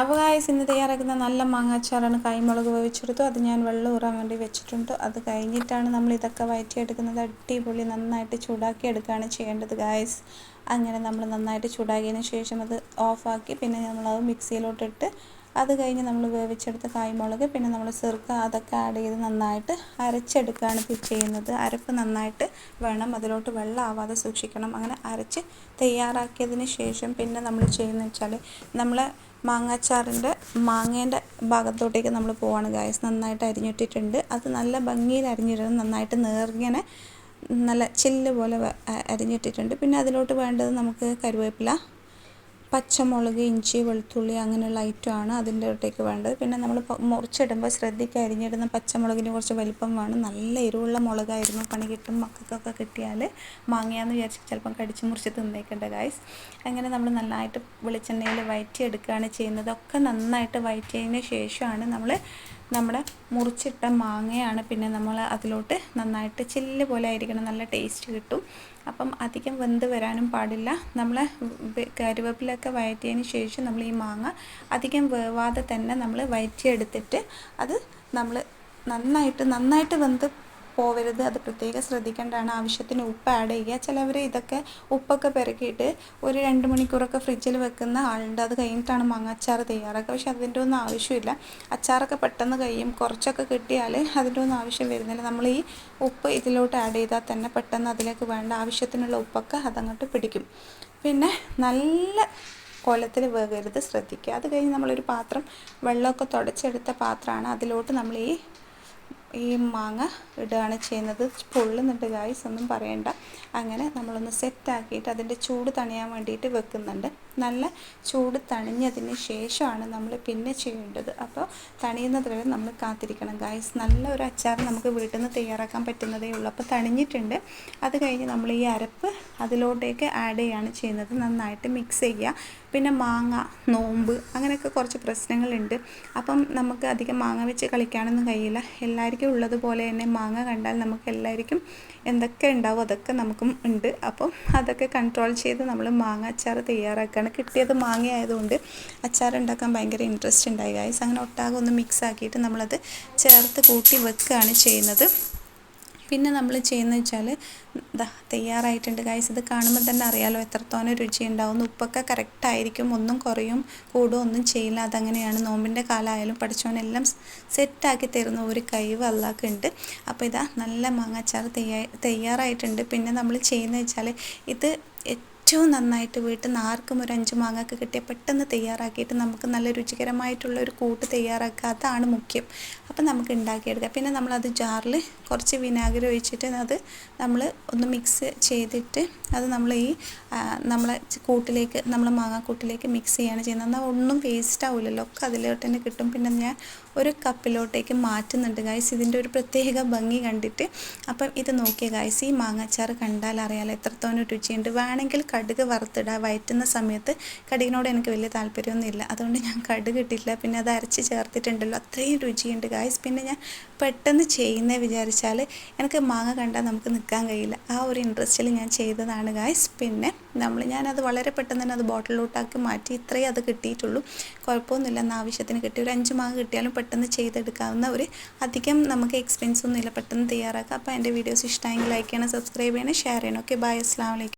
അപ്പോൾ ഇന്ന് തയ്യാറാക്കുന്ന നല്ല മാങ്ങാച്ചാറാണ് കൈമുളക് വേവിച്ചെടുത്തു. അത് ഞാൻ വെള്ളം ഊറാൻ വേണ്ടി വെച്ചിട്ടുണ്ട്. അത് കഴിഞ്ഞിട്ടാണ് നമ്മൾ ഇതൊക്കെ വയറ്റിയെടുക്കുന്നത്. അടിപൊളി നന്നായിട്ട് ചൂടാക്കി എടുക്കുകയാണ് ചെയ്യേണ്ടത് ഗായസ് അങ്ങനെ നമ്മൾ നന്നായിട്ട് ചൂടാക്കിയതിന് ശേഷം അത് ഓഫാക്കി പിന്നെ നമ്മളത് മിക്സിയിലോട്ടിട്ട് അത് കഴിഞ്ഞ് നമ്മൾ വേവിച്ചെടുത്ത കായ്മുളക് പിന്നെ നമ്മൾ ചെറുക്ക അതൊക്കെ ആഡ് ചെയ്ത് നന്നായിട്ട് അരച്ചെടുക്കുകയാണ് ചെയ്യുന്നത്. അരപ്പ് നന്നായിട്ട് വേണം. അതിലോട്ട് വെള്ളം ആവാതെ സൂക്ഷിക്കണം. അങ്ങനെ അരച്ച് തയ്യാറാക്കിയതിന് ശേഷം പിന്നെ നമ്മൾ ചെയ്യുന്നത് വെച്ചാൽ നമ്മൾ മാങ്ങാച്ചാറിന്റെ മാങ്ങേന്റെ ഭാഗത്തോട്ടേക്ക് നമ്മൾ പോവാണ് ഗായസ് നന്നായിട്ട് അരിഞ്ഞിട്ടിട്ടുണ്ട്. അത് നല്ല ഭംഗിയിൽ അരിഞ്ഞിടണം. നന്നായിട്ട് നേർങ്ങനെ നല്ല ചില്ല് പോലെ അരിഞ്ഞിട്ടിട്ടുണ്ട്. പിന്നെ അതിലോട്ട് വേണ്ടത് നമുക്ക് കരുവേപ്പില പച്ചമുളക് ഇഞ്ചി വെളുത്തുള്ളി അങ്ങനെയുള്ള ഐറ്റമാണ് അതിന്റെ ഇടയ്ക്ക് വേണ്ടത്. പിന്നെ നമ്മൾ മുറിച്ചിടുമ്പോൾ ശ്രദ്ധിക്കുക അരിഞ്ഞിടുന്ന പച്ചമുളകിന് കുറച്ച് വലിപ്പം വേണം. നല്ല എരിവുള്ള മുളകായിരുന്നു. പണി കിട്ടും മക്കൾക്കൊക്കെ കിട്ടിയാൽ മാങ്ങയാന്ന് വിചാരിച്ച് ചിലപ്പം കടിച്ച് മുറിച്ച് തിന്നേക്കേണ്ട ഗായ്സ് അങ്ങനെ നമ്മൾ നന്നായിട്ട് വെളിച്ചെണ്ണയിൽ വയറ്റിയെടുക്കുകയാണ് ചെയ്യുന്നത്. ഒക്കെ നന്നായിട്ട് വയറ്റിയതിന് ശേഷമാണ് നമ്മൾ നമ്മുടെ മുറിച്ചിട്ട മാങ്ങയാണ് പിന്നെ നമ്മൾ അതിലോട്ട് നന്നായിട്ട് ചില്ല് പോലെ ആയിരിക്കണം. നല്ല ടേസ്റ്റ് കിട്ടും. അപ്പം അധികം വെന്ത് വരാനും പാടില്ല. നമ്മൾ കരുവേപ്പിലൊക്കെ വയറ്റിയതിന് ശേഷം നമ്മൾ ഈ മാങ്ങ അധികം വേവാതെ തന്നെ നമ്മൾ വയറ്റിയെടുത്തിട്ട് അത് നമ്മൾ നന്നായിട്ട് നന്നായിട്ട് വെന്ത് പോവരുത്. അത് പ്രത്യേകം ശ്രദ്ധിക്കേണ്ടതാണ് ആവശ്യത്തിന് ഉപ്പ് ആഡ് ചെയ്യുക. ചിലവർ ഇതൊക്കെ ഉപ്പൊക്കെ പെരക്കിയിട്ട് ഒരു രണ്ട് മണിക്കൂറൊക്കെ ഫ്രിഡ്ജിൽ വെക്കുന്ന ആളുണ്ട്. അത് കഴിഞ്ഞിട്ടാണ് മാങ്ങാച്ചാർ തയ്യാറാക്കുക. പക്ഷെ അതിന്റെ ഒന്നും ആവശ്യമില്ല. അച്ചാറൊക്കെ പെട്ടെന്ന് കഴിയും. കുറച്ചൊക്കെ കിട്ടിയാൽ അതിന്റെ ഒന്നും ആവശ്യം വരുന്നില്ല. നമ്മൾ ഈ ഉപ്പ് ഇതിലോട്ട് ആഡ് ചെയ്താൽ തന്നെ പെട്ടെന്ന് അതിലേക്ക് വേണ്ട ആവശ്യത്തിനുള്ള ഉപ്പൊക്കെ അതങ്ങോട്ട് പിടിക്കും. പിന്നെ നല്ല കോലത്തിൽ വേകരുത്. ശ്രദ്ധിക്കുക. അത് കഴിഞ്ഞ് നമ്മളൊരു പാത്രം വെള്ളമൊക്കെ തുടച്ചെടുത്ത പാത്രമാണ്. അതിലോട്ട് നമ്മൾ ഈ ഈ മാങ്ങ ഇടുകയാണ് ചെയ്യുന്നത്. പൊള്ളുന്നുണ്ട് ഗായ്സ് ഒന്നും പറയണ്ട. അങ്ങനെ നമ്മളൊന്ന് സെറ്റാക്കിയിട്ട് അതിന്റെ ചൂട് തണിയാൻ വേണ്ടിയിട്ട് വെക്കുന്നുണ്ട്. നല്ല ചൂട് തണിഞ്ഞതിന് ശേഷമാണ് നമ്മൾ പിന്നെ ചെയ്യേണ്ടത്. അപ്പോൾ തണിയുന്നത് വരെ നമ്മൾ കാത്തിരിക്കണം ഗായ്സ് നല്ല ഒരു അച്ചാർ നമുക്ക് വീട്ടിൽ നിന്ന് തയ്യാറാക്കാൻ പറ്റുന്നതേ ഉള്ളൂ. അപ്പോൾ തണിഞ്ഞിട്ടുണ്ട്. അത് കഴിഞ്ഞ് നമ്മൾ ഈ അരപ്പ് അതിലോട്ടേക്ക് ആഡ് ചെയ്യുകയാണ് ചെയ്യുന്നത്. നന്നായിട്ട് മിക്സ് ചെയ്യുക. പിന്നെ മാങ്ങ നോമ്പ് അങ്ങനെയൊക്കെ കുറച്ച് പ്രശ്നങ്ങളുണ്ട്. അപ്പം നമുക്ക് അധികം മാങ്ങ വെച്ച് കളിക്കാനൊന്നും കഴിയില്ല. എല്ലാവർക്കും ഉള്ളതുപോലെ തന്നെ മാങ്ങ കണ്ടാൽ നമുക്ക് എല്ലാവർക്കും എന്തൊക്കെ ഉണ്ടാവും അതൊക്കെ നമുക്കും ഉണ്ട്. അപ്പം അതൊക്കെ കൺട്രോൾ ചെയ്ത് നമ്മൾ മാങ്ങ അച്ചാർ തയ്യാറാക്കുകയാണ് കിട്ടിയത് മാങ്ങ ആയതുകൊണ്ട് അച്ചാർ ഉണ്ടാക്കാൻ ഭയങ്കര ഇൻട്രസ്റ്റ് ഉണ്ടായി ഗായ്സ് അങ്ങനെ ഒട്ടാകെ ഒന്ന് മിക്സ് ആക്കിയിട്ട് നമ്മളത് ചേർത്ത് കൂട്ടി വെക്കുകയാണ് ചെയ്യുന്നത്. പിന്നെ നമ്മൾ ചെയ്യുന്നത് വെച്ചാൽ ഇതാ തയ്യാറായിട്ടുണ്ട്. ഗൈസ് ഇത് കാണുമ്പോൾ തന്നെ അറിയാലോ എത്രത്തോളം രുചി ഉണ്ടാവും ഉപ്പൊക്കെ കറക്റ്റ് ആയിരിക്കും. ഒന്നും കുറയും കൂടും ഒന്നും ചെയ്യില്ല. അതങ്ങനെയാണ്. നോമ്പിന്റെ കാലമായാലും പഠിച്ചവനെല്ലാം സെറ്റാക്കി തരുന്ന ഒരു കഴിവ് അല്ലാക്ക് ഉണ്ട്. അപ്പോൾ ഇതാ നല്ല മാങ്ങാച്ചാർ തയ്യാ തയ്യാറായിട്ടുണ്ട്. പിന്നെ നമ്മൾ ചെയ്യുന്നത് വെച്ചാൽ ഇത് ഏറ്റവും നന്നായിട്ട് വീട്ടിൽ നിന്ന് ആർക്കും ഒരു അഞ്ച് മാങ്ങയൊക്കെ കിട്ടിയാൽ പെട്ടെന്ന് തയ്യാറാക്കിയിട്ട് നമുക്ക് നല്ല രുചികരമായിട്ടുള്ള ഒരു കൂട്ട് തയ്യാറാക്കുക അതാണ് മുഖ്യം. അപ്പം നമുക്ക് ഉണ്ടാക്കിയെടുക്കാം പിന്നെ നമ്മളത് ജാറിൽ കുറച്ച് വിനാഗിരി ഒഴിച്ചിട്ട് അത് നമ്മൾ ഒന്ന് മിക്സ് ചെയ്തിട്ട് അത് നമ്മൾ ഈ നമ്മളെ കൂട്ടിലേക്ക് നമ്മൾ മാങ്ങാക്കൂട്ടിലേക്ക് മിക്സ് ചെയ്യുകയാണ് ചെയ്യുന്നത്. എന്നാൽ ഒന്നും വേസ്റ്റ് ആവില്ലല്ലോ ഒക്കെ അതിലോട്ട് തന്നെ കിട്ടും. പിന്നെ ഞാൻ ഒരു കപ്പിലോട്ടേക്ക് മാറ്റുന്നുണ്ട് ഗായ്സ് ഇതിന്റെ ഒരു പ്രത്യേക ഭംഗി കണ്ടിട്ട്. അപ്പം ഇത് നോക്കിയ ഗായ്സ് ഈ മാങ്ങാച്ചാറ് കണ്ടാൽ അറിയാലോ എത്രത്തോളം രുചിയുണ്ട്. വേണമെങ്കിൽ കടുക് വറുത്തിടുക വയറ്റുന്ന സമയത്ത് കടുകിനോട് എനിക്ക് വലിയ താല്പര്യമൊന്നുമില്ല. അതുകൊണ്ട് ഞാൻ കടുക് ഇട്ടില്ല പിന്നെ അത് അരച്ച് ചേർത്തിട്ടുണ്ടല്ലോ. അത്രയും രുചിയുണ്ട് ഗായ്സ് പിന്നെ ഞാൻ പെട്ടെന്ന് ചെയ്യുന്നത് വിചാരിച്ചാൽ എനിക്ക് മാങ്ങ കണ്ടാൽ നമുക്ക് നിൽക്കാൻ കഴിയില്ല. ആ ഒരു ഇൻട്രസ്റ്റിൽ ഞാൻ ചെയ്തതാണ് ഗായ്സ് പിന്നെ നമ്മൾ ഞാനത് വളരെ പെട്ടെന്ന് തന്നെ അത് ബോട്ടിലോട്ടാക്കി മാറ്റി ഇത്രയും അത് കിട്ടിയിട്ടുള്ളൂ. കുഴപ്പമൊന്നുമില്ല. എന്ന ആവശ്യത്തിന് കിട്ടി. ഒരു അഞ്ച് മാങ്ങ കിട്ടിയാലും പെട്ടെന്ന് ചെയ്തെടുക്കാവുന്ന ഒരു അധികം നമുക്ക് എക്സ്പെൻസ് ഒന്നുമില്ല. പെട്ടെന്ന് തയ്യാറാക്കാം. അപ്പോൾ എന്റെ വീഡിയോസ് ഇഷ്ടമായെങ്കിൽ ലൈക്ക് ചെയ്യണം സബ്സ്ക്രൈബ് ചെയ്യണം ഷെയർ ചെയ്യണം. ഓക്കെ ബൈ അസ്ലാം വലൈക്കും